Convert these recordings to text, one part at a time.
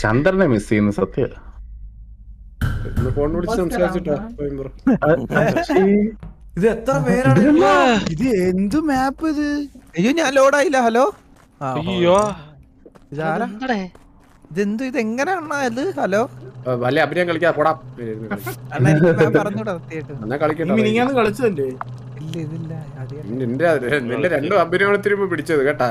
ചന്ദ്രനെ മിസ് ചെയ്യുന്നു സത്യ. ഫോൺ വിളിച്ച് സംസാരിച്ചിട്ടോ ഇത് എത്ര പേരാണ് ഇത്? എന്ത് മാപ്പ് ഇത്? അയ്യോ ഞാൻ ലോഡായില്ല ഹലോ ആ, അയ്യോ. ഇതെന്തു? ഇത്? എങ്ങനെയാണ് ഇത് ഹലോ വല്ല അഭിനയം കളിക്കാ പോടാ. കളിച്ചതല്ലേ? ഇല്ല ഇതില്ല. അറിയാം നിന്റെ നിന്റെ രണ്ടും അഭിനയത്തിനും പിടിച്ചത് കേട്ടാ?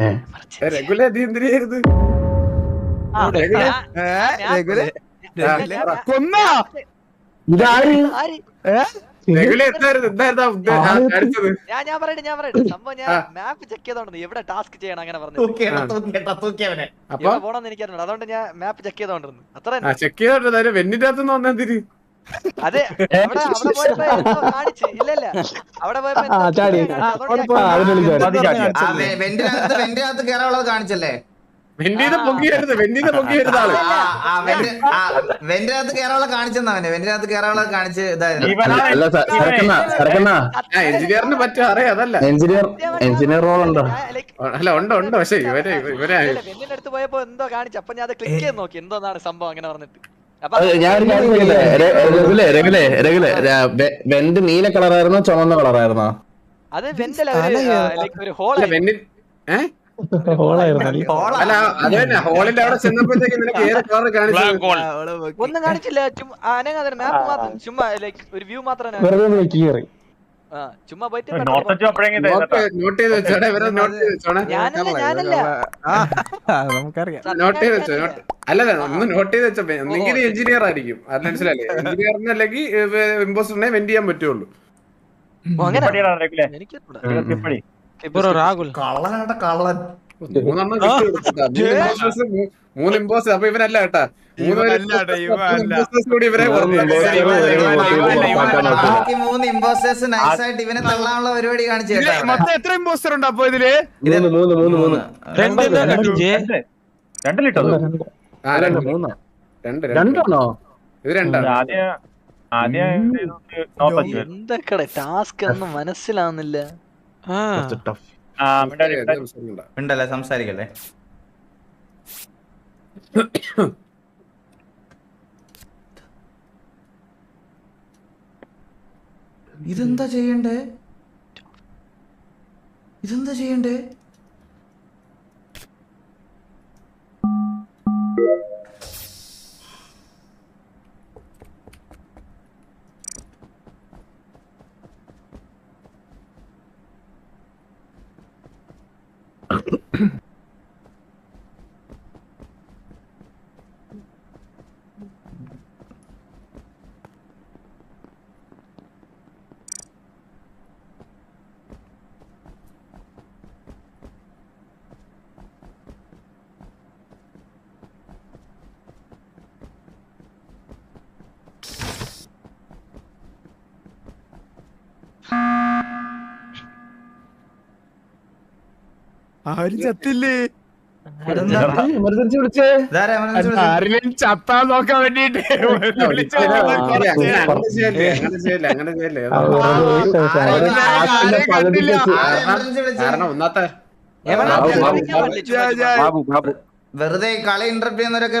ആ കാണിച്ചത്? ഞാൻ ഞാൻ പറയട്ടെ ഞാൻ പറയട്ടെ. സംഭവം ഞാൻ മാപ്പ് ചെക്ക് ചെയ്തോണ്ട് എവിടെ ടാസ്ക് ചെയ്യണം അങ്ങനെ പറഞ്ഞു പോണെന്ന് എനിക്കറിഞ്ഞു അതുകൊണ്ട് ഞാൻ മാപ്പ് ചെക്ക് ചെയ്തോണ്ടിരുന്നു. അത്ര ആ ചെക്ക് ചെയ്തോണ്ടിരുന്നു. വെന്നിന്റെ അകത്തുനിന്ന് വന്നെന്തിരി അതെ അവിടെ അവിടെ പോയപ്പോ കാണിച്ച്. ഇല്ല അവിടെ പോയപ്പോ വെന്റിനകത്ത് വെന്റിനകത്ത് കാണിച്ചല്ലേ? പൊക്കിയായിരുന്നു പൊക്കിയായിരുന്നു ആൾ. വെന്റിനകത്ത് കയറാനുള്ളത് കാണിച്ചെന്നാ അവനെ. വെന്റിനകത്ത് കയറാനുള്ളത് കാണിച്ച് എഞ്ചിനീയറിന് പറ്റും അറിയാം അതല്ല. എഞ്ചിനീയർ എഞ്ചിനീയർ റോൾ ഉണ്ടോ അല്ല ഉണ്ട് ഉണ്ട് പക്ഷെ ഇവരെ ഇവരെ അടുത്ത് പോയപ്പോ എന്തോ കാണിച്ചു. അപ്പൊ ഞാൻ അത് ക്ലിക്ക് ചെയ്ത് നോക്കി. എന്തോന്നാണ് സംഭവം അങ്ങനെ പറഞ്ഞിട്ട്. വെന്റ് നീല കളറായിരുന്നോ ചുവന്ന കളറായിരുന്നോ? അത് ഒരു ഹോൾ അല്ല അത് തന്നെ ഹോളിന്റെ അവിടെ ചെന്നപ്പോഴത്തേക്ക് നിനക്ക് ഏത് കളർ. ഒന്നും കാണിച്ചില്ല ചുമ്മാ അനങ്ങാതെ മാപ്പ് മാത്രം ചുമ്മാ ലൈക്ക് ഒരു വ്യൂ മാത്രം ചുമ്മാ പോയിട്ട് അല്ലല്ല ഒന്ന് നോട്ട് ചെയ്ത് വെച്ചോ ഒന്നെങ്കിൽ എഞ്ചിനീയർ ആയിരിക്കും. അത് മനസ്സിലല്ലേ എഞ്ചിനീയറിന് അല്ലെങ്കിൽ ഇമ്പോസ്റ്ററിനെ വെന്റ് ചെയ്യാൻ പറ്റുള്ളൂ. മൂന്നെണ്ണം മൂന്ന് ഇമ്പോസ്റ്റർ അപ്പൊ ഇവനല്ല കേട്ടാ. മൂന്ന് ഇമ്പോസ്റ്റേഴ്സ് നൈസായിട്ട് ഇവനെ തള്ളാനുള്ള പരിപാടി കാണിച്ചു മൊത്തം എത്ര ഇമ്പോസ്റ്റർ ഉണ്ട് അപ്പൊ ഇതിൽ മൂന്ന് മൂന്ന് മൂന്ന് രണ്ടാണോ ഇത് രണ്ടാണ് എന്തൊക്കെ ടാസ്ക് ഒന്നും മനസ്സിലാവുന്നില്ല ആ ടഫ് ഉണ്ടല്ലേ സംസാരിക്കല്ലേ ഇതെന്താ ചെയ്യണ്ടേ? ഇതെന്താ ചെയ്യണ്ടേ? ആരും ചത്തില്ലേ എമർജൻസി വിളിച്ചേ? ആരെങ്കിലും ചത്താൻ നോക്കാൻ വേണ്ടിട്ട് വെറുതെ കളി ഇന്റർപ്റ്റ് ചെയ്യുന്നവരൊക്കെ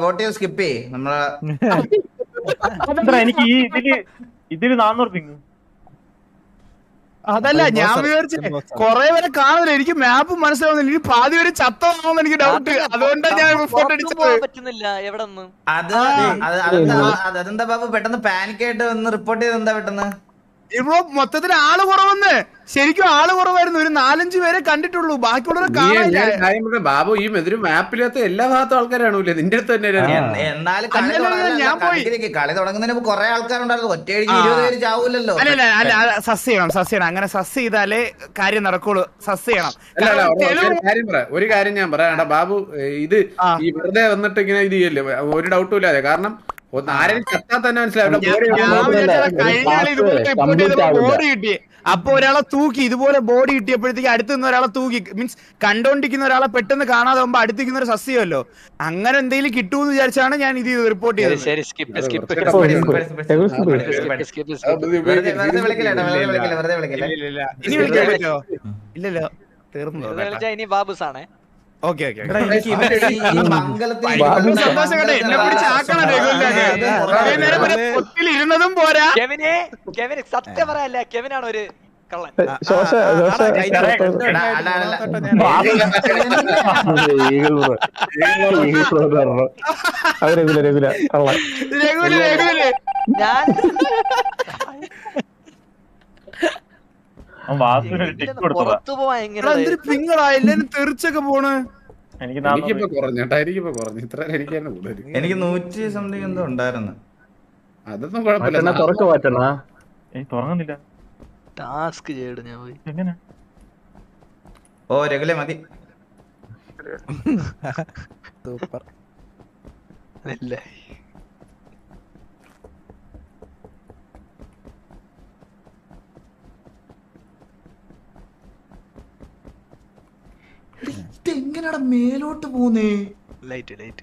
വോട്ട് ചെയ്ത് സ്കിപ്പ് ചെയ്യേ നമ്മളെ എനിക്ക് ഈ ഇതിൽ ഇതിൽ നാന്നൂറ് പിങ് അതല്ല ഞാൻ വിചാരിച്ചു. കൊറേ വരെ കാണുന്നില്ല. എനിക്ക് മാപ്പ് മനസ്സിലാവുന്നില്ല. ഇനി പാതി വരെ ചത്തോന്ന് എനിക്ക് ഡൗട്ട് അതുകൊണ്ടാണ് ഞാൻ ഫോട്ടോ അടിച്ചത്. പറ്റുന്നില്ല എവിടെ അതെന്താ അതെന്താ ബാബു? പെട്ടെന്ന് പാനിക്കായിട്ട് ഒന്ന് റിപ്പോർട്ട് ചെയ്ത് എന്താ പെട്ടെന്ന്? ഇപ്പൊ മൊത്തത്തിൽ ആൾ കുറവെന്ന്. ശരിക്കും ആൾ കുറവായിരുന്നു. ഒരു നാലഞ്ച് പേരെ കണ്ടിട്ടുള്ളൂ. ബാക്കിയുള്ളവരെ ബാബു ഈ മെതിരും മാപ്പിലത്തെ എല്ലാ ഭാഗത്തും ആൾക്കാരാണല്ലേ? നിന്റെ അടുത്ത് തന്നെ കളി തുടങ്ങുന്നതിന് കുറെ ആൾക്കാരുണ്ടായിരുന്നു. ഒറ്റയടിക്ക് ഇരുപത് പേര് ചാവൂലല്ലോ അല്ല അല്ല സസ് ചെയ്യണം സസ് ചെയ്യണം. അങ്ങനെ സസ് ചെയ്താലേ കാര്യം നടക്കുള്ളൂ. സസ് ചെയ്യണം. ഒരു- കാര്യം പറ ഒരു കാര്യം ഞാൻ പറയാം. ബാബു ഇത്. ഈ വെറുതെ വന്നിട്ട് ഇങ്ങനെ ഇത് ചെയ്യല്ലേ? ഒരു ഡൗട്ടും ഇല്ലാതെ. കാരണം ഒന്ന് ചത്താൽ തന്നെ ബോഡി കിട്ടി. അപ്പൊ ഒരാളെ തൂക്കി ഇതുപോലെ ബോഡി കിട്ടിയപ്പോഴത്തേക്ക് അടുത്ത് നിന്ന് ഒരാളെ തൂക്കി. മീൻസ് കണ്ടോണ്ടിരിക്കുന്ന ഒരാളെ പെട്ടെന്ന് കാണാതെ പോകുമ്പോ അടുത്തിരിക്കുന്ന ഒരു സസ്യമല്ലോ. അങ്ങനെ എന്തെങ്കിലും കിട്ടുമെന്ന് വിചാരിച്ചാണ് ഞാൻ ഇത് റിപ്പോർട്ട് ചെയ്തത്. ഇല്ലല്ലോ. തീർന്നു ഇനി ബാബുസ് ആണ് ഇരുന്നതും പോരാ കെവിനെ കെവിന് സത്യം പറയല്ല കെവിനാണ് ഒരു രഘുല രഘുല കള്ളൻ ഞാൻ തെറിച്ചൊക്കെ പോണ്. എനിക്ക് എനിക്കിപ്പോ കുറഞ്ഞു കേട്ടോ എനിക്കിപ്പോ കുറഞ്ഞു. ഇത്ര എനിക്ക് തന്നെ കൂടുതൽ എനിക്ക് നൂറ്റി സംതിങ് എന്തോ ഉണ്ടായിരുന്നു. അതൊന്നും കുഴപ്പമില്ല. തുറക്ക മാറ്റണ തുറങ്ങുന്നില്ല. ടാസ്ക് ചെയ്യട് ഞാൻ. പോയി എങ്ങനെ? ഓ രഗുലെ മതി. സൂപ്പർ. അല്ലേ. എങ്ങനെയാടാ മേലോട്ട് പോന്നേ ലൈറ്റ് ലൈറ്റ്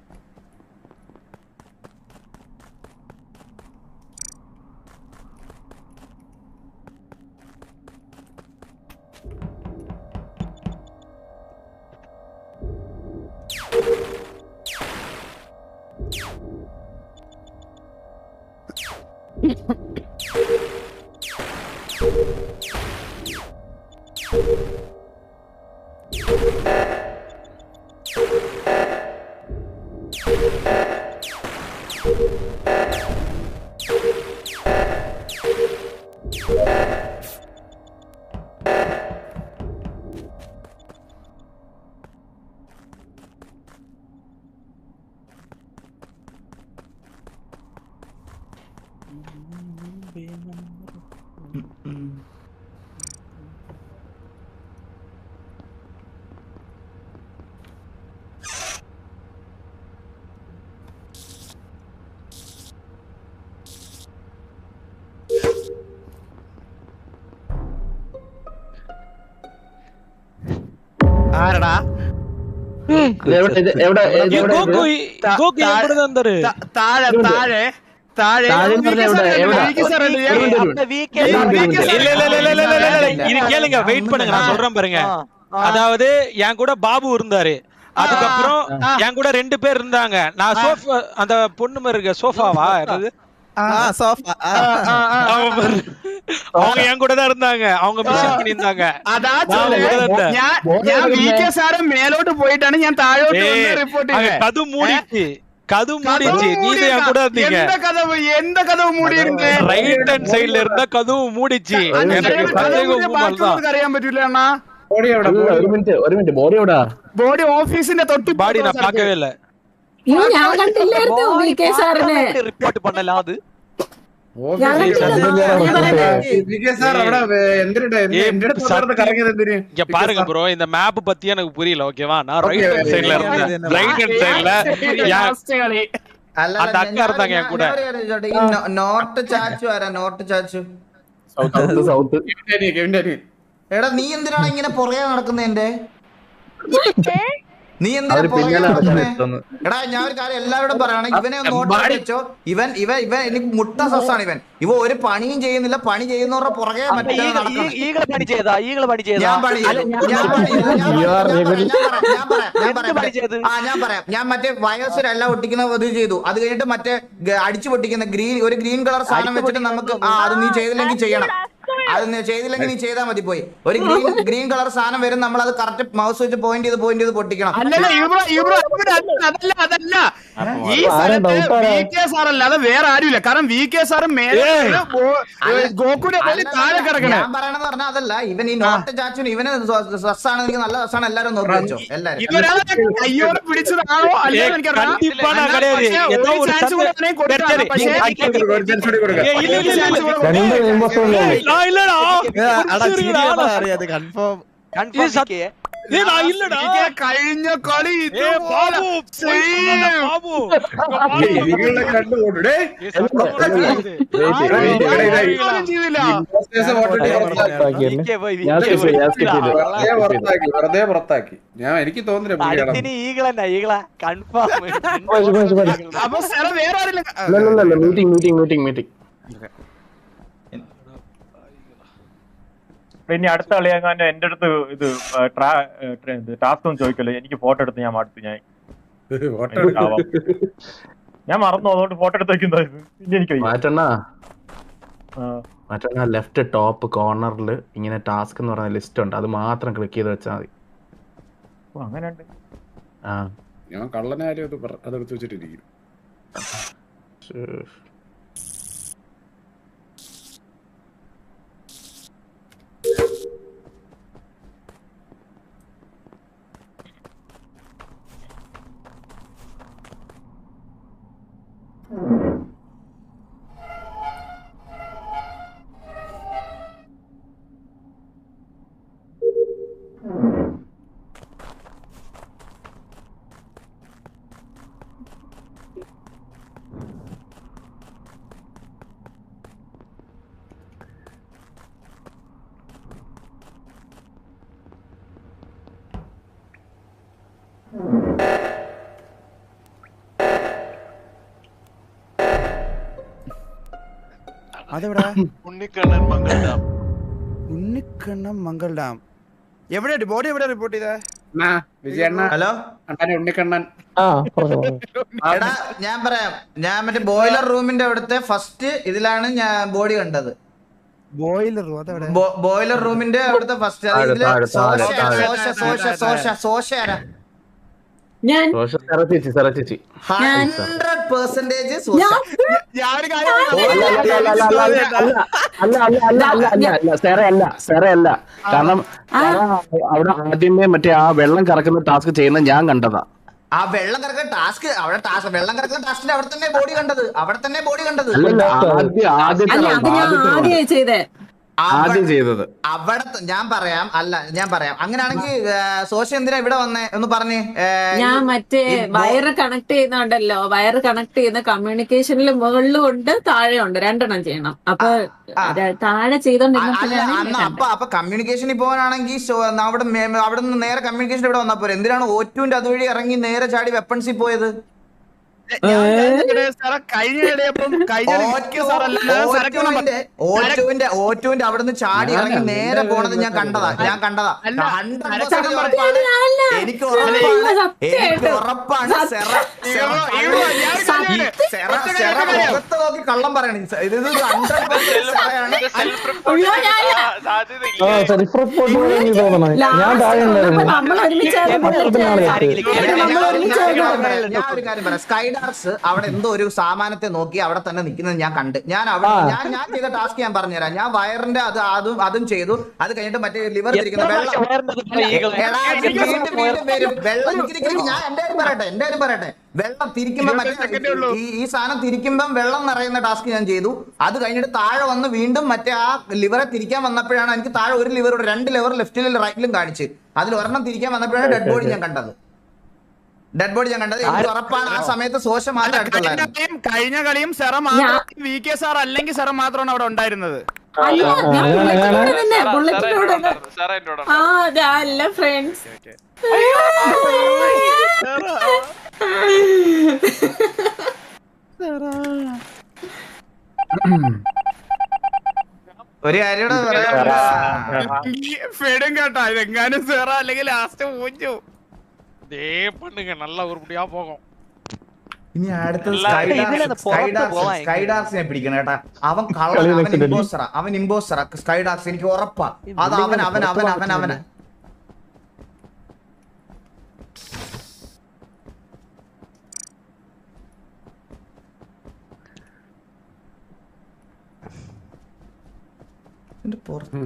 இல்ல இல்ல இல்ல இது கேளுங்க வெயிட் பண்ணுங்க நான் சொல்றேன் பாருங்க. அதாவது என் கூட பாபு இருந்தாரு. அதுக்கப்புறம் என் கூட ரெண்டு பேர் இருந்தாங்க. நான் சோஃபா அந்த பொண்ணு மாதிரி இருக்க சோஃபாவா? அவங்க என் கூட தான் இருந்தாங்க. அவங்க மிஷன் பண்ணிருந்தாங்க அதான் மேலோட்டு போயிட்டானு ஞான் தாழோட்டு ரிப்போர்ட் கது மூடிச்சு. கதவு மூடிச்சு. நீங்க என் கூட இருந்தீங்க. எந்த கதவு எந்த கதவு மூடி இருக்கு ரைட் ஹேண்ட் சைடுல இருந்த கதவு மூடிச்சு. எனக்கு சந்தேகம் பாத்ரூம் கரையா பத்திட்டலனா போடியோட ஒரு மினிட் ஒரு மினிட் போடியோட. போடி ஆபீஸ்ல தொட்டு பாடி நான் பார்க்கவே இல்லை. ഞാൻ കണ്ടില്ലായിരുന്നു വി കെ സാറിനെ റിപ്പോർട്ട് பண்ணலாம் അത് ഞാൻ കണ്ടില്ല വിജയ സാർ അവിടെ എന്തിനാ ഏ, എന്റെ അടുത്ത് സത്യം. വന്നിട്ട് കറങ്ങിയത് എന്തിന് இங்க பாருங்க ப்ரோ இந்த மேப் பத்தி எனக்கு புரியல ஓகேவா நான் ரைட் Okay, ஹேண்ட் சைடுல okay. இருந்தேன் ரைட் ஹேண்ட் சைடுல ലാസ്റ്റ് കളി അല്ല அந்த அக்கா இருந்தாங்க என் கூட. നോർത്ത് ചാച്ചു ആരാ നോർത്ത് ചാച്ചു സൗത്ത് സൗത്ത് കെവിന്റെ അനിയൻ, കെവിന്റെ അനിയൻ. എടാ നീ എന്തിനാണ് ഇങ്ങനെ പുറകെ നടക്കുന്നത് എന്റെ നീ എന്തിനാ എടാ ഞാൻ ഒരു കാര്യം എല്ലാവരോടും പറയുകയാണെങ്കിൽ ഇവനെ ഒന്ന് നോട്ട്. വെച്ചോ. ഇവൻ ഇവ ഇവൻ എനിക്ക് മുട്ട സസ്സാണ് ഇവൻ. ഇവ ഒരു പണിയും ചെയ്യുന്നില്ല. പണി ചെയ്യുന്നവരുടെ പുറകെ മറ്റേ ഞാൻ പണി ചെയ്തു. ഞാൻ പണി ഞാൻ പറയാം, ഞാൻ എന്ത് മറ്റേ വയോസിലെല്ലാം ഒട്ടിക്കുന്ന ഇത് ചെയ്തു. അത് കഴിഞ്ഞിട്ട് മറ്റേ അടിച്ചു പൊട്ടിക്കുന്ന ഗ്രീൻ ഒരു ഗ്രീൻ കളർ സാധനം വെച്ചിട്ട് നമുക്ക് ആ അത് നീ ചെയ്തില്ലെങ്കിൽ ചെയ്യണം. അത് ചെയ്തില്ലെങ്കിൽ നീ ചെയ്താൽ മതി പോയി ഒരു ഗ്രീൻ ഗ്രീൻ കളർ സാധനം വരും നമ്മൾ അത് കറക്റ്റ് മൗസ് വെച്ച് പോയിന്റ് ചെയ്ത് പോയിന്റ് ചെയ്ത് പൊട്ടിക്കണം അല്ലല്ല ഇബ്രോ ഇബ്രോ അതല്ല അതല്ല ഈ സ്ഥലത്ത്? വി കെ സാർ വേറെ ആരുമില്ല കാരണം വി കെ സാറ് മേലെ ഏയ്. ഗോകുലെ പോലെ താഴെ കിടക്കണേ ഞാൻ പറയണെന്ന് പറഞ്ഞാൽ അതല്ല ഇവൻ ഈ നോട്ട് ചാച്ചുന് ഇവന് സസ്സാണ് എനിക്ക് നല്ല സസ്സാണ് എല്ലാരും നോക്കി വെച്ചോ എല്ലാരും ഇവരാളെ കയ്യോടെ പിടിച്ചതാണോ അല്ലയോ എനിക്കറിയാം കഴിഞ്ഞ കളി ബാബു ബാബു വെറുതെ പുറത്താക്കി ഞാൻ എനിക്ക് തോന്നുന്നില്ല കൺഫേം അപ്പൊ വേറെ മീറ്റിംഗ് മീറ്റിംഗ് മീറ്റിംഗ് മീറ്റിംഗ് പിന്നെ അടുത്ത കളിയാകാൻ എന്റെ അടുത്ത് ഇത് ടാസ്ക് ഒന്നും ചോദിക്കല്ലോ. എനിക്ക് ഫോട്ടോ എടുത്ത് ഞാൻ അടുത്ത് ഞാൻ ഞാൻ മറന്നു അതുകൊണ്ട് ഫോട്ടോ എടുത്ത് വെക്കുന്നതായിരുന്നു പിന്നെ എനിക്ക് മാറ്റണ്ണാ. ലെഫ്റ്റ് ടോപ്പ് കോർണറിൽ ഇങ്ങനെ ടാസ്ക് എന്ന് പറയുന്ന ലിസ്റ്റ് ഉണ്ട്. അത് മാത്രം ക്ലിക്ക് ചെയ്ത് വെച്ചാൽ മതി. ഞാൻ കള്ളനാരും അത് അതെടുത്ത് വെച്ചിട്ടിരിക്കും. അതെവിടാ? ഉണ്ണിക്കണ്ണൻ മംഗൾ ഡാം. ഉണ്ണിക്കണ്ണം മംഗൾ ഡാം. എവിടെ ബോഡി എവിടെ റിപ്പോർട്ട് ചെയ്തേ? ഹലോ? ഉണ്ണിക്കണ്ണൻ. എടാ ഞാൻ പറയാം. ഞാൻ മറ്റേ ബോയിലർ റൂമിന്റെ അവിടുത്തെ ഫസ്റ്റ് ഇതിലാണ് ഞാൻ ബോഡി കണ്ടത്. ബോയിലർ ബോയിലർ റൂമിന്റെ അവിടുത്തെ ഫസ്റ്റ് താഴെ, സോഷ സോഷ സോശ താഴെ. സോശ സോശ സോശ സോശ ആരാ ഞാൻ അല്ല കാരണം അവിടെ ആദ്യമേ മറ്റേ ആ വെള്ളം കറക്കുന്ന ടാസ്ക് ചെയ്യുന്ന ഞാൻ കണ്ടതാ ആ വെള്ളം കറക്കുന്ന ടാസ്ക് അവിടെ ടാസ്ക് വെള്ളം കറക്കുന്ന ടാസ്കിന്റെ അവിടെ തന്നെ ബോഡി കണ്ടത് അവിടെ തന്നെ ബോഡി കണ്ടത് ആദ്യം ആദ്യം ചെയ്തേ ആദ്യം ചെയ്തത്. അവിടെ ഞാൻ പറയാം. അല്ല ഞാൻ പറയാം. അങ്ങനെയാണെങ്കിൽ സോഷ്യൽ എന്തിനാ ഇവിടെ വന്നേ? ഒന്ന് പറഞ്ഞേ. ഞാൻ മറ്റേ വയറ് കണക്ട് ചെയ്യുന്നുണ്ടല്ലോ. വയറ് കണക്ട് ചെയ്യുന്ന കമ്മ്യൂണിക്കേഷനിൽ മുകളിലും ഉണ്ട് താഴെ ഉണ്ട് രണ്ടെണ്ണം ചെയ്യണം. അപ്പൊ താഴെ ചെയ്തോണ്ടിരുന്നപ്പോഴാണ് അപ്പൊ അപ്പൊ കമ്മ്യൂണിക്കേഷനിൽ പോകാനാണെങ്കിൽ അവിടെ അവിടെ നിന്ന് നേരെ കമ്മ്യൂണിക്കേഷൻ ഇവിടെ വന്നാ പോരെ. എന്തിനാണ് ഓറ്റുവിന്റെ അതുവഴി ഇറങ്ങി നേരെ ചാടി വെപ്പൺസിൽ പോയത്? ഓറ്റുവിന്റെ അവിടുന്ന് ചാടി ഇറങ്ങി നേരെ പോണത് ഞാൻ കണ്ടതാ ഞാൻ കണ്ടതാ എനിക്ക് എനിക്ക് ഉറപ്പാണ് നോക്കി കള്ളം പറയണ ഇത് ഹൺഡ്രഡ് പെർസെന്റ് ഞാൻ താഴെ ഞാൻ- ഒരു കാര്യം പറയാം. ഞാൻ ഒരു കാര്യം പറയാം. സ്കൈ ഡാർക്സ് അവിടെ എന്തോ ഒരു സാമാനത്തെ നോക്കി അവിടെ തന്നെ നിൽക്കുന്നത് ഞാൻ കണ്ട്. ഞാൻ അവിടെ ഞാൻ ഞാൻ ചെയ്ത ടാസ്ക് ഞാൻ പറഞ്ഞുതരാം. ഞാൻ വയറിന്റെ അത് അതും അതും ചെയ്തു. അത് കഴിഞ്ഞിട്ട് മറ്റേ ലിവർ തിരിക്കുന്ന വെള്ളം. ഞാൻ എന്റെ കാര്യം പറയട്ടെ എന്റെ കാര്യം പറയട്ടെ. വെള്ളം തിരിക്കുമ്പോ ഇരുപത് second ഏ ഉള്ളൂ. മറ്റേ ഈ ഈ സാധനം തിരിക്കുമ്പം വെള്ളം നിറയുന്ന ടാസ്ക് ഞാൻ ചെയ്തു. അത് കഴിഞ്ഞിട്ട് താഴെ വന്ന് വീണ്ടും മറ്റേ ആ ലിവറെ തിരിക്കാൻ വന്നപ്പോഴാണ് എനിക്ക് താഴെ ഒരു ലിവർ രണ്ട് ലിവർ ലെഫ്റ്റിലും റൈറ്റിലും കാണിച്ച്. അതിൽ ഒരെണ്ണം തിരിക്കാൻ വന്നപ്പോഴാണ് ഡെഡ് ബോഡി ഞാൻ കണ്ടത്. ഡെഡ് ബോഡി ഞാൻ കണ്ടത്. ഉറപ്പാണ്? ആ സമയത്ത് സോശ മാത്രം കഴിഞ്ഞ കളിയും സെറ മാത്രം വി കെ സാർ അല്ലെങ്കിൽ സെറ മാത്രമാണ് അവിടെ ഉണ്ടായിരുന്നത്. അല്ല ഫ്രണ്ട്സ് ഒരു കാര്യം കേട്ടോ ഇതെങ്ങാനും സെറ അല്ലെങ്കിൽ ലാസ്റ്റ് പൂഞ്ചു. இதே பண்ணுங்க நல்லா உருப்படியா போகும் ഇനി അടുത്തത് സ്കൈഡാർസിനെ പിടിക്കണം കേട്ടാ. അവൻ കളർ അവൻ ഇമ്പോസ്റ്ററാ അവൻ ഇമ്പോസ്റ്ററാ സ്കൈഡാർസ് എനിക്ക് ഉറപ്പാ. അത് അവൻ അവൻ അവൻ അവൻ അവന് പുറത്ത്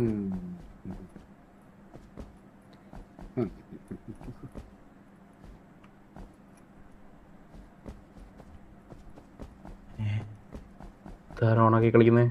ഇതാരാ ഓണാക്കി കളിക്കുന്നേ?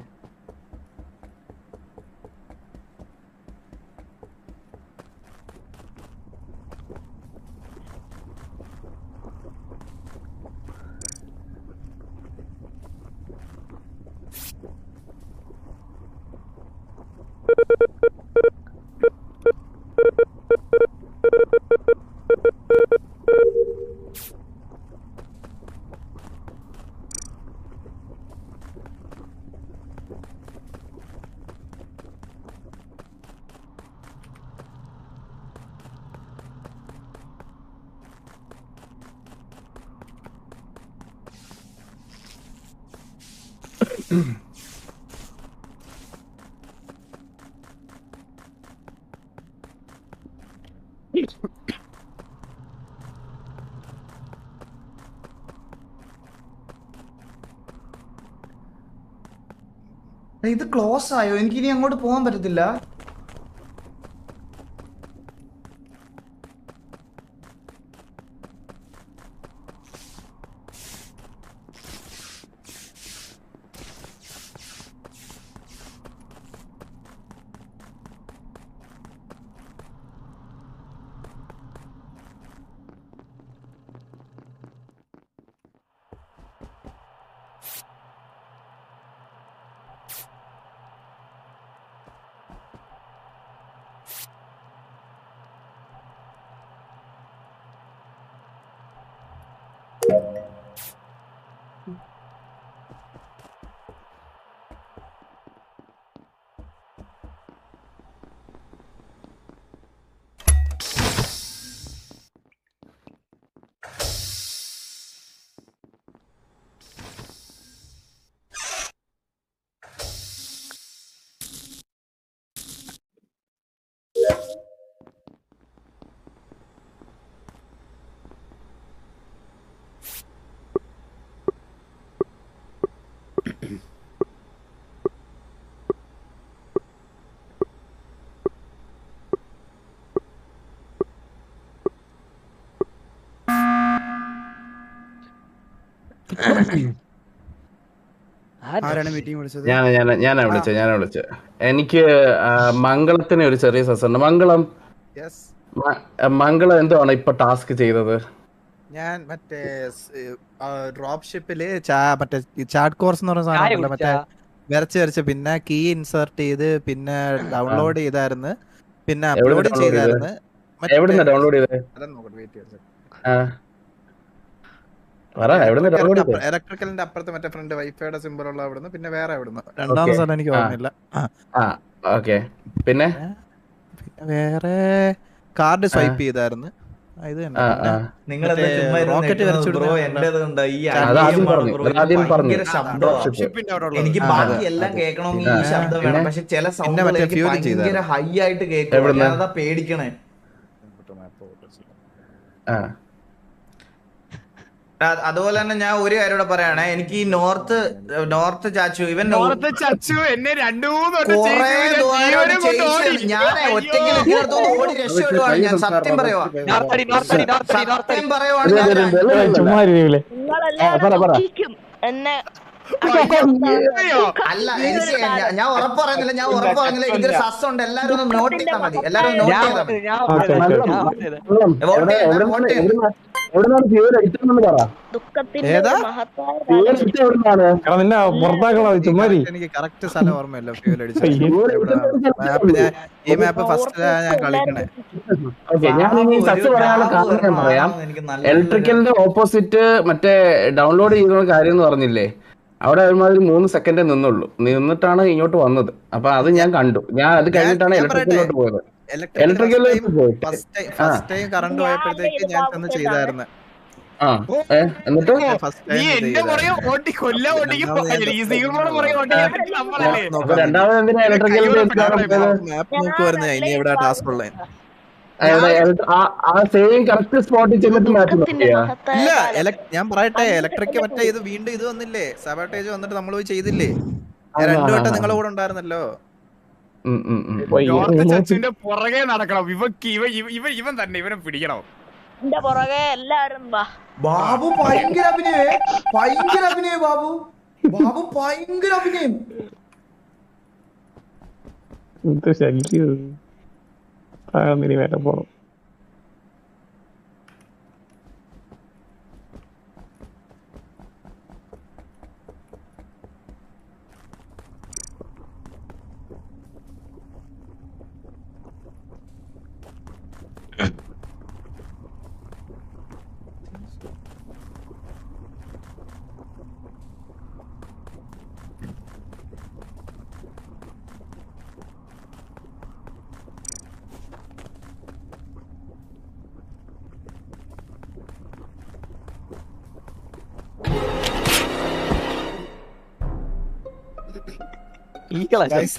ഇത് ക്ലോസ് ആയോ? എനിക്ക് ഇനി അങ്ങോട്ട് പോകാൻ പറ്റത്തില്ല. ഞാനാ വിളിച്ചത് ഞാനാ വിളിച്ചത്. എനിക്ക് മംഗളത്തിന് ഒരു ചെറിയ സസ്സുണ്ട് മംഗളം യെസ് മംഗളം എന്താണ് ഇപ്പൊ ടാസ്ക് ചെയ്തത്? ഞാൻ മറ്റേ ഡ്രോപ്പ് ഷിപ്പിൽ മറ്റേ ചാറ്റ് കോഴ്സ് എന്ന് പറഞ്ഞ സാധനം മറ്റേ വരച്ച് വരച്ച് പിന്നെ കീ ഇൻസേർട്ട് ചെയ്ത് പിന്നെ ഡൗൺലോഡ് ചെയ്തായിരുന്നു. പിന്നെ എവിടുന്ന് അപ്ലോഡ്? ചെയ്തായിരുന്നു. ഡൗൺലോഡ് ചെയ്തത് അതൊന്നും നോക്കട്ടെ വെയിറ്റ് ചെയ്യാം ആ. പറ എവിടുന്ന് ഡൗൺലോഡ് ചെയ്തത് ഇലക്ട്രിക്കലിന്റെ അപ്പുറത്ത് മറ്റേ ഫ്രണ്ട് വൈഫൈയുടെ സിമ്പിൾ ഉള്ള അവിടുന്ന് പിന്നെ വേറെ അവിടുന്ന്. രണ്ടാമത്തെ സ്ഥലം എനിക്ക് ഓർമ്മയില്ല. ഓക്കെ. പിന്നെ? വേറെ കാർഡ് സ്വൈപ്പ് ചെയ്തായിരുന്നു. ഇത് ഉള്ളത്. എനിക്ക് ബാക്കി എല്ലാം കേൾക്കണമെങ്കിൽ ഈ ശബ്ദം വേണം. പക്ഷെ ചില സൗണ്ട് ഭയങ്കര ഹൈ ആയിട്ട് കേൾക്കും. എവിടുന്ന്? ഞാനതാ പേടിക്കണേ. ആ. അതുപോലെ തന്നെ ഞാൻ ഒരു കാര്യം കൂടെ പറയണേ. എനിക്ക് ഈ നോർത്ത് നോർത്ത് ചാച്ചു ഇവൻ നോർത്ത് ചാച്ചു എന്നെ രണ്ടു ഞാൻ ഒറ്റയ്ക്ക് നിൽക്കുന്നിടത്തോളം ഓടി. രക്ഷപ്പെടുവാണ്. ഞാൻ സത്യം പറയുവാ. സത്യം പറയുവാണ്. എന്നെ. അല്ല എനിക്ക് ഞാൻ- ഞാൻ ഉറപ്പ് പറയുന്നില്ല ഞാൻ ഉറപ്പ് പറയുന്നില്ല. എനിക്കൊരു സസ്സുണ്ട് എല്ലാരും ഒന്ന് നോട്ട് ചെയ്താൽ മതി. എല്ലാരും നോട്ട് ചെയ്താൽ മതി. വോട്ട് എനിക്ക് കറക്റ്റ് സ്ഥലം ഓർമ്മയില്ല ഫ്യൂൽ അടിച്ചത്. ഞാൻ ഈ മാപ്പ് ഫസ്റ്റ് ഞാൻ കളിക്കണേ. ഞാൻ ഇനി സച്ച് പറയാനുള്ള കാരണം പറയാം. എനിക്ക് ഇലക്ട്രിക്കലിന്റെ ഓപ്പോസിറ്റ് മറ്റേ ഡൗൺലോഡ് ചെയ്യുന്ന കാര്യം എന്ന് പറഞ്ഞില്ലേ? അവിടെ ഒരുമാതിരി മൂന്ന് സെക്കൻഡേ നിന്നുള്ളൂ. നിന്നിട്ടാണ് ഇങ്ങോട്ട് വന്നത്. അപ്പൊ അത് ഞാൻ കണ്ടു. ഞാൻ അത് കഴിഞ്ഞിട്ടാണ് ഇലക്ട്രിക്കലോട്ട് പോയത്. ഇലക്ട്രിക്കൽ ഇലക്ട്രിക്കലിലോട്ട് പോയിട്ട്. First time first time current പോയപ്പോഴത്തേക്ക് ഞാൻ തന്നെ ചെയ്തായിരുന്നു. രണ്ടാമത് എന്തിനാ ഇലക്ട്രിക്കൽ ടാസ്ക് ഉള്ളത് ഇല്ല. ഞാൻ പറയട്ടെ ഇലക്ട്രിക് മറ്റേ ഇത് വീണ്ടും ഇത് വന്നില്ലേ? സബർട്ടേജ് വന്നിട്ട് നമ്മൾ പോയി ചെയ്തില്ലേ? രണ്ടു വട്ടം. നിങ്ങളുടെ കൂടെ ഉണ്ടായിരുന്നല്ലോ. ചച്ചുവിന്റെ പുറകെ നടക്കണം. ഇവക്ക് ഇവ ഇവ- ഇവൻ തന്നെ ഇവനെ പിടിക്കണം. എന്റെ പുറകെ എല്ലാരും വാ. ബാബു ഭയങ്കര അഭിനയേ. ഭയങ്കര അഭിനയം ബാബു. ബാബു ഭയങ്കര അഭിനയം. ശല്യം താഴ്ന്നിനി വരെ പോണം.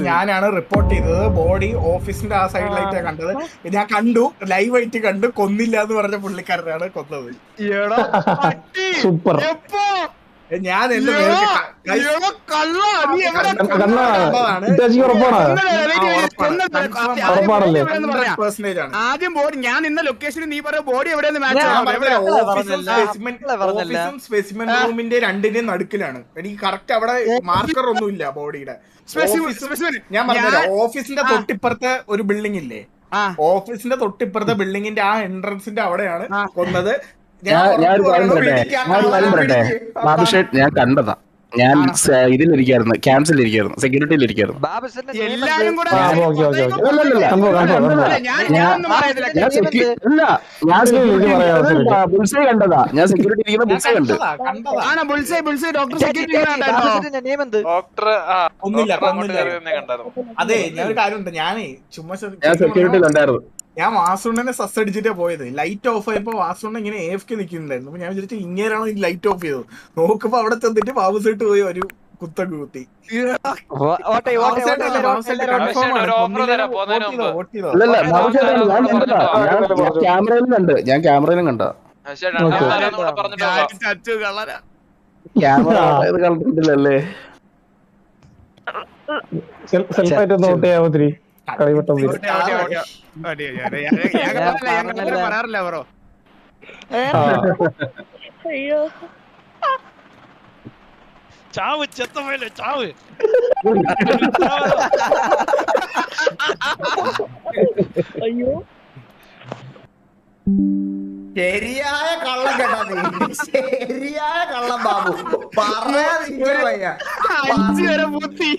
ഞാനാണ് റിപ്പോർട്ട് ചെയ്തത്. ബോഡി ഓഫീസിന്റെ ആ സൈഡിലായിട്ടാണ് കണ്ടത്. ഞാൻ കണ്ടു ലൈവ് ആയിട്ട് കണ്ടു. കൊന്നില്ല എന്ന് പറഞ്ഞ പുള്ളിക്കാരനാണ് കൊന്നത്. സൂപ്പർ. ഞാൻ എന്റെ എടാ, നേർക്ക് ക- guys, എടാ, കള്ളാ, നീ എവിടെ കണ്ണാ, കണ്ടതാണ്. ഇറ്റാച്ചി ഉറപ്പാണോ? ആ, ഉറപ്പാണ്. Confirm ആണ്. 100% ആണ്. ആദ്യം ബോഡി ഞാൻ ഇന്ന ലൊക്കേഷനിൽ നീ പറഞ്ഞ ബോഡി എവിടെയെന്ന് മാച്ച് സ്പെസിമെൻ- റൂമിന്റെ രണ്ടിന്റെ നടുക്കിലാണ്. എനിക്ക് കറക്റ്റ് അവിടെ മാർക്കർ ഒന്നും ഇല്ല ബോഡിയുടെ ഞാൻ പറഞ്ഞില്ല ഓഫീസിന്റെ തൊട്ടിപ്പുറത്തെ ഒരു ബിൽഡിംഗ് ഇല്ലേ? ഓഫീസിന്റെ തൊട്ടിപ്പുറത്തെ ബിൽഡിങ്ങിന്റെ ആ എൻട്രൻസിന്റെ അവിടെയാണ് കൊന്നത്. ഞാൻ ഞാൻ ഒരു കാര്യം പറയട്ടെ? ഞാൻ കണ്ടതാ. ഞാൻ ഇതിലിരിക്കായിരുന്നു ക്യാമ്പ്സിൽ ഇരിക്കായിരുന്നു സെക്യൂരിറ്റിയിൽ ഇരിക്കായിരുന്നു ബുൾസൈ കണ്ടതാ. ഞാൻ സെക്യൂരിറ്റി ഇരിക്കുന്ന ബുൾസൈ കണ്ട്. അതെ ഞാൻ ഒരു കാര്യമുണ്ട്. ഞാനേ ചുമ്മാ ഞാൻ ശരിക്കും സെക്യൂരിറ്റിയിൽ ഉണ്ടായിരുന്നു. ഞാൻ വാസുണ്ണനെ സസ് അടിച്ചിട്ടാ പോയത്. ലൈറ്റ് ഓഫ് ആയപ്പോ വാസുണ്ണ ഇങ്ങനെ എഫ് കെ നിൽക്കുന്നുണ്ടായിരുന്നു അപ്പൊ ഞാൻ വിചാരിച്ചു ഇങ്ങനെയാണോ ഈ ലൈറ്റ് ഓഫ് ചെയ്തത്? നോക്കുമ്പോ അവിടെ ചെന്നിട്ട് ബാബു സൈറ്റ് പോയി ഒരു കുത്തൊക്കെ കുത്തി ഞാൻ ക്യാമറയിലും കണ്ട്. ഞാൻ ക്യാമറയിലും കണ്ട. ക്യാമറ കണ്ടിട്ടില്ലല്ലേ? സെൽഫായിട്ട് നോട്ട് ചെയ്യാമോ കളിവട്ടം പറയാറില്ല, ബ്രോ. അയ്യോ. ചാവ് ചെത്തമേലെ ചാവ്. അയ്യോ. ശരിയായ കള്ളം കേട്ടാ നീ. ശരിയായ കള്ളം ബാബു. പറയാതിരിക്കാൻ വയ്യ അഞ്ചു വരെ പൂത്തി.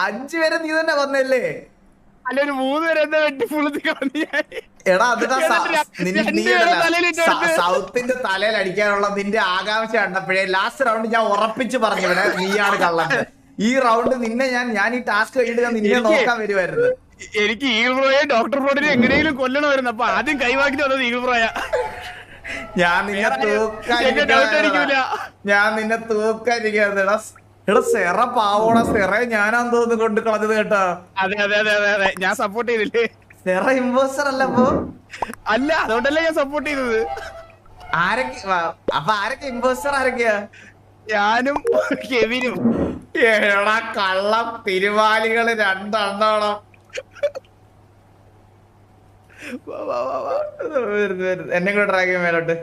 അഞ്ചു വരെ നീ തന്നെ വന്നല്ലേ അല്ല ഒരു മൂന്ന് വരെ എന്താ വെട്ടി പുളുത്തി എടാ. സൗത്തിന്റെ തലയിൽ അടിക്കാനുള്ള നിന്റെ ആകാംക്ഷ കണ്ടപ്പോഴേ ലാസ്റ്റ് റൗണ്ട് ഞാൻ ഉറപ്പിച്ച് പറഞ്ഞു ഇവിടെ നീയാണ് കള്ളൻ. ഈ റൗണ്ട് നിന്നെ ഞാൻ ഞാൻ ഈ ടാസ്ക് കഴിഞ്ഞിട്ട് നിന്നെ നോക്കാൻ വരുമായിരുന്നു എനിക്ക് ഈഗിൾ ബ്രോയെ ഡോക്ടർ ബ്രോഡിനെ എങ്ങനെയും കൊല്ലണമായിരുന്നു. അപ്പൊ ആദ്യം കൈവാക്കി വന്നത് ഈഗിൾ പ്രോയ ഞാൻ നിന്നെ തൂക്കാനിരിക്കുകയായിരുന്നു. ഞാൻ നിന്നെ തൂക്കാനിരിക്കുകയായിരുന്നു എടാ സെറ പാവോട സെറ ഞാനാന്ന് കൊണ്ട് കളഞ്ഞത് കേട്ടോ. അതെ അതെ അതെ അതെ അതെ. ഞാൻ സപ്പോർട്ട് ചെയ്തില്ലേ? സെറ ഇമ്പോസ്റ്റർ അല്ല അപ്പൊ? അല്ല അതുകൊണ്ടല്ലേ ഞാൻ സപ്പോർട്ട് ചെയ്തത്. ആരൊക്കെ അപ്പൊ ആരൊക്കെ ഇമ്പോസ്റ്റർ ആരൊക്കെയാ? ഞാനും കെവിനും. എടാ കള്ളം തിരുവാലികൾ രണ്ടെണ്ണോളം. എന്നെ കൂടെ ട്രാക്ക് ചെയ്യാൻ മേലോട്ട്.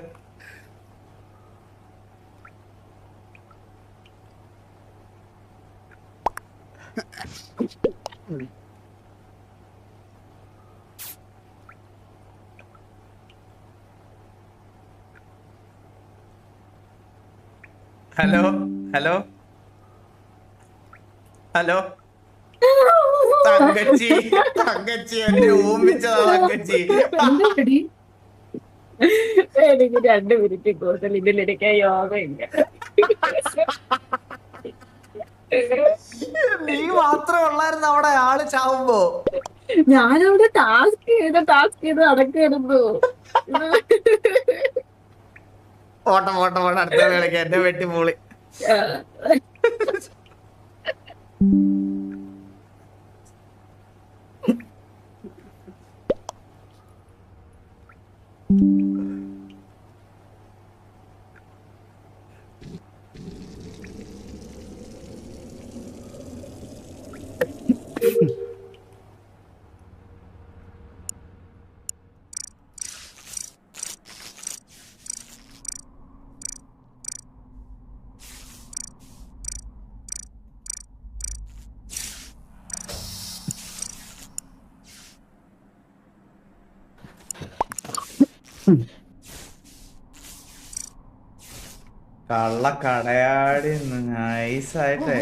Hello hello. ഹലോ. തങ്കച്ചി തങ്കച്ചി എന്നെ ഓമിച്ചതാ തങ്കച്ചി? എനിക്ക് രണ്ട് മിനിറ്റ് കൂടുതൽ ഇതിലിരിക്കാൻ യോഗമില്ല നീ മാത്രം ഉള്ളായിരുന്നു അവിടെ ആൾ ചാവുമ്പോ. ഞാനവിടെ ടാസ്ക് ചെയ്ത് ടാസ്ക് ചെയ്ത് നടക്കായിരുന്നു. ഓട്ടം ഓട്ടം ഓട്ടം. അടുത്ത വേളയ്ക്ക് എന്നെ വെട്ടി മൂളി. കള്ള കടയാടി നൈസായിട്ടേ.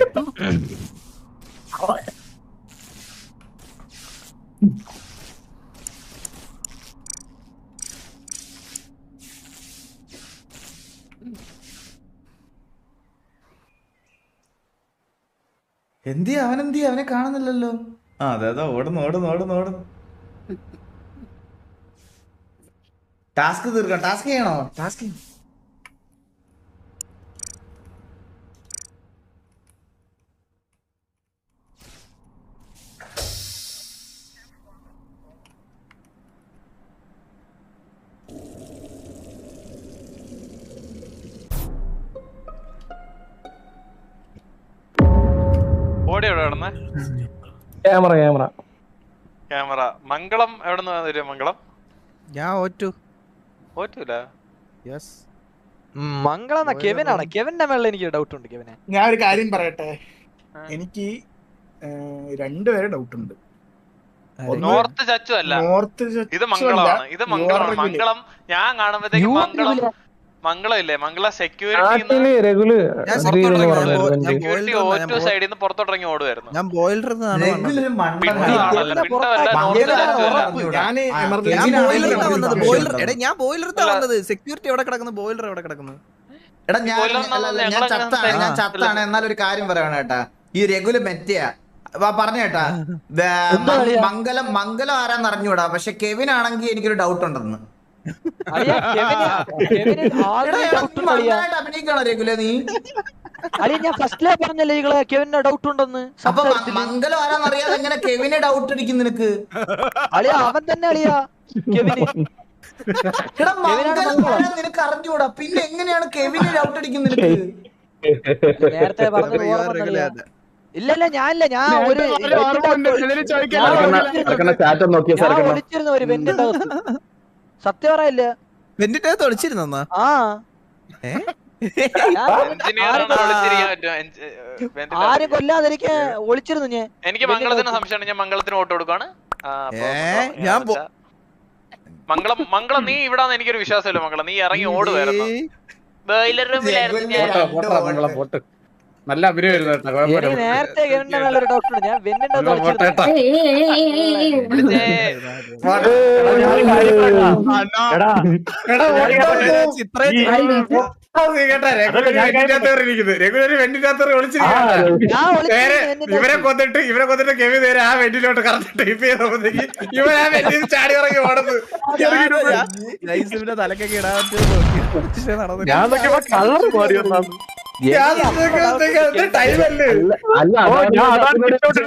എന്തി അവനെന്തി അവനെ കാണുന്നില്ലല്ലോ. ആ അതെ അതെ. ഓടുന്നു ഓടുന്നു ഓടുന്നു ഓടുന്നു. ടാസ്ക് തീർക്കാം. ടാസ്ക് ചെയ്യണോ? ടാസ്ക് ചെയ്യണം. Camera camera. ക്യാമറ. മംഗളം എവിടെ നിന്ന് മംഗളം? ഞാൻ ഓറ്റു. പോറ്റൂല യെസ് മംഗള കെവിനാണ്? കെവിന്റെ മേളിൽ എനിക്ക് ഡൗട്ട് ഉണ്ട് കെവിനെ. ഞാൻ ഒരു കാര്യം പറയട്ടെ? എനിക്ക് രണ്ടുപേരെ ഡൗട്ട് ഉണ്ട്. നോർത്ത് ചച്ചു അല്ല. നോർത്ത് ഇത് മംഗളമാണ്. ഇത് മംഗളമാണ്. മംഗളം ഞാൻ കാണുമ്പോഴത്തേക്ക് മംഗളം. Regular. മംഗള ഇല്ലേ മംഗളം സെക്യൂരിറ്റി ഓറ്റോ ഞാൻ സൈഡിൽ നിന്ന് പുറത്തോട്ടിറങ്ങി ഓടുമായിരുന്നു ഞാൻ ബോയിലർ ഞാൻ ബോയിലർ വന്നത് സെക്യൂരിറ്റി എവിടെ കിടക്കുന്നു ബോയിലർ എവിടെ കിടക്കുന്നു എടാ ഞാൻ ഞാൻ ചത്താണ് ഞാൻ ചത്താണ് എന്നാൽ ഒരു കാര്യം പറയണം കേട്ടാ ഈ രഘുല മെറ്റയാ പറഞ്ഞ കേട്ടാ വേ- മംഗലം മംഗലം ആരാന്ന് അറിഞ്ഞൂടാ പക്ഷെ കെവിൻ ആണെങ്കിൽ എനിക്കൊരു ഡൗട്ട് ഉണ്ടെന്ന് അളിയാ ഞാൻ ഫസ്റ്റിലേ പറഞ്ഞല്ലേ ഈകളെ കെവിന് ഡൗട്ട് ഉണ്ടെന്ന് അപ്പൊ മംഗലം എങ്ങനെ കെവിനെ ഡൗട്ട് അടിക്കും നിനക്ക്. അളിയ അവൻ തന്നെ അളിയാ കെവിന്. നിനക്ക് അറിഞ്ഞൂടാ പിന്നെ എങ്ങനെയാണ് കെവിനെ ഡൗട്ട് അടിക്കും നിനക്ക്? നേരത്തെ പറഞ്ഞത് ഓർമ്മ വന്നല്ലേ? ഇല്ല ഇല്ല ഞാനില്ല ഞാൻ ഒരു ഒളിച്ചിരുന്നു. ഒരു വെന്റിന്റെ അകത്ത് സത്യം പറയല്ലേ ഒളിച്ചിരുന്നാ ആ. ആരും കൊല്ലാതിരിക്കാൻ ഒളിച്ചിരുന്നു ഞാൻ. എനിക്ക് മംഗളത്തിന് സംശയമാണ്. ഞാൻ മംഗളത്തിന് വോട്ട് കൊടുക്കാണ് ഞാൻ മംഗളം മംഗളം നീ ഇവിടാന്ന് എനിക്കൊരു വിശ്വാസമില്ല മംഗളം. നീ ഇറങ്ങി ഓടുവായിരുന്നു. ബോയിലർ റൂമിലായിരുന്നു നല്ല കേട്ടോ നേരത്തെ ഒരു ഞാൻ ഇവരെ. കൊന്നിട്ട് ഇവരെ കൊന്നിട്ട് കെവി നേരെ ആ വെന്റിലോട്ട് കറക്റ്റ് ടൈപ്പ് ചെയ്തപ്പോഴത്തേക്ക് ഇവൻ ആ വെന്റിൽ ചാടി ഇറങ്ങി ഓടുന്നു. ലൈസിന്റെ തലക്കൊക്കെ ഇടാൻ. ഞാൻ കളർ മാറി ടൈം അല്ലേ?